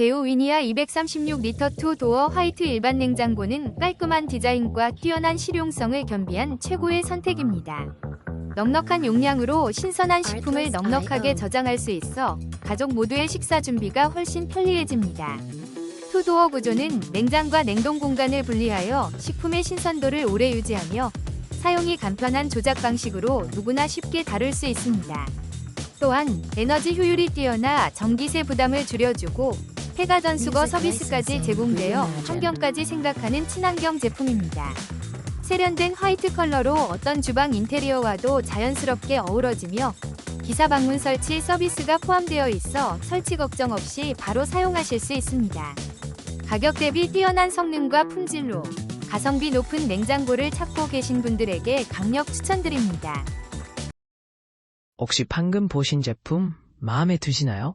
데우 위니아 236리터 투 도어 화이트 일반 냉장고는 깔끔한 디자인과 뛰어난 실용성을 겸비한 최고의 선택입니다. 넉넉한 용량으로 신선한 식품을 넉넉하게 저장할 수 있어 가족 모두의 식사 준비가 훨씬 편리해집니다. 투도어 구조는 냉장과 냉동 공간을 분리하여 식품의 신선도를 오래 유지하며 사용이 간편한 조작 방식으로 누구나 쉽게 다룰 수 있습니다. 또한 에너지 효율이 뛰어나 전기세 부담을 줄여주고 폐가 전수거 서비스까지 제공되어 환경까지 생각하는 친환경 제품입니다. 세련된 화이트 컬러로 어떤 주방 인테리어와도 자연스럽게 어우러지며 기사 방문 설치 서비스가 포함되어 있어 설치 걱정 없이 바로 사용하실 수 있습니다. 가격 대비 뛰어난 성능과 품질로 가성비 높은 냉장고를 찾고 계신 분들에게 강력 추천드립니다. 혹시 방금 보신 제품 마음에 드시나요?